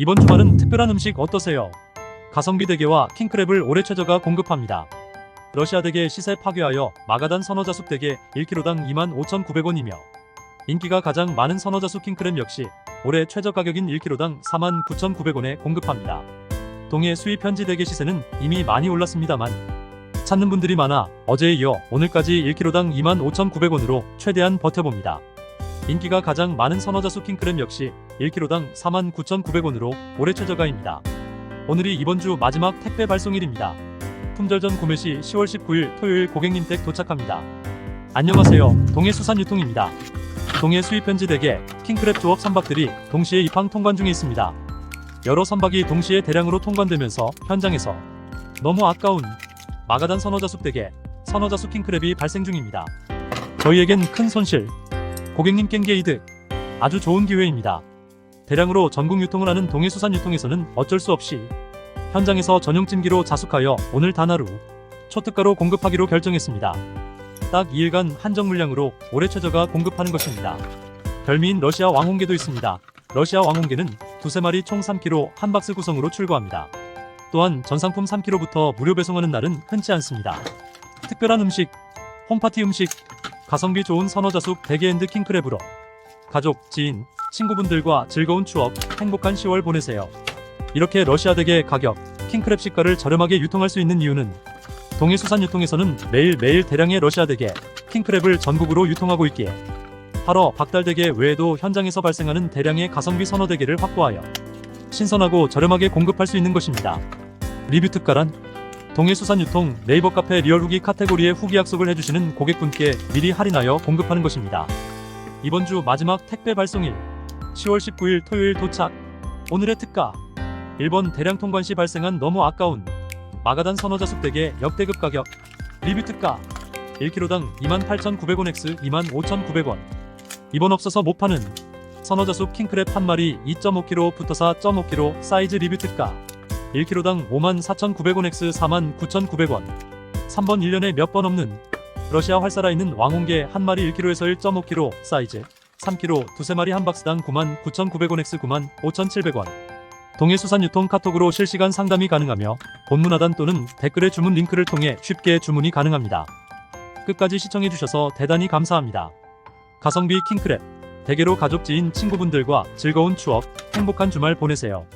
이번 주말은 특별한 음식 어떠세요? 가성비 대게와 킹크랩을 올해 최저가 공급합니다. 러시아 대게 시세 파괴하여 마가단 선어자숙 대게 1kg당 25,900원이며 인기가 가장 많은 선어자숙 킹크랩 역시 올해 최저 가격인 1kg당 49,900원에 공급합니다. 동해 수입 현지 대게 시세는 이미 많이 올랐습니다만 찾는 분들이 많아 어제에 이어 오늘까지 1kg당 25,900원으로 최대한 버텨봅니다. 인기가 가장 많은 선어자숙 킹크랩 역시 1kg당 49,900원으로 올해 최저가입니다. 오늘이 이번 주 마지막 택배 발송일입니다. 품절 전 구매 시 10월 19일 토요일 고객님 댁 도착합니다. 안녕하세요. 동해수산유통입니다. 동해 수입 현지 대게 킹크랩 조업 선박들이 동시에 입항 통관 중에 있습니다. 여러 선박이 동시에 대량으로 통관되면서 현장에서 너무 아까운 마가단 선어자숙 대게, 선어자숙 킹크랩이 발생 중입니다. 저희에겐 큰 손실, 고객님 깬게 이득, 아주 좋은 기회입니다. 대량으로 전국 유통을 하는 동해수산 유통에서는 어쩔 수 없이 현장에서 전용 찜기로 자숙하여 오늘 단 하루 초특가로 공급하기로 결정했습니다. 딱 2일간 한정 물량으로 올해 최저가 공급하는 것입니다. 별미인 러시아 왕홍게도 있습니다. 러시아 왕홍게는 두세 마리 총 3kg 한 박스 구성으로 출고합니다. 또한 전상품 3kg부터 무료 배송하는 날은 흔치 않습니다. 특별한 음식, 홈파티 음식, 가성비 좋은 선어자숙 대게앤드 킹크랩으로 가족, 지인, 친구분들과 즐거운 추억, 행복한 10월 보내세요. 이렇게 러시아 대게 가격, 킹크랩 시가를 저렴하게 유통할 수 있는 이유는 동해수산 유통에서는 매일매일 대량의 러시아 대게, 킹크랩을 전국으로 유통하고 있기에 8월 박달대게 외에도 현장에서 발생하는 대량의 가성비 선어대게를 확보하여 신선하고 저렴하게 공급할 수 있는 것입니다. 리뷰 특가란 동해수산 유통 네이버 카페 리얼 후기 카테고리에 후기 약속을 해주시는 고객분께 미리 할인하여 공급하는 것입니다. 이번 주 마지막 택배 발송일 10월 19일 토요일 도착. 오늘의 특가. 1번 대량 통관 시 발생한 너무 아까운 마가단 선어자숙 대게 역대급 가격. 리뷰 특가. 1kg당 28,900원 x 25,900원. 이번 없어서 못 파는 선어자숙 킹크랩 한 마리 2.5kg 붙어서 4.5kg 사이즈 리뷰 특가 1kg당 54,900원 x 49,900원 3번 1년에 몇 번 없는 러시아 활살아 있는 왕홍게 한 마리 1kg에서 1.5kg 사이즈 3kg 두세 마리 한 박스당 99,900원 x 95,700원 동해수산유통 카톡으로 실시간 상담이 가능하며 본문 하단 또는 댓글의 주문 링크를 통해 쉽게 주문이 가능합니다. 끝까지 시청해주셔서 대단히 감사합니다. 가성비 킹크랩 대게로 가족 지인 친구분들과 즐거운 추억 행복한 주말 보내세요.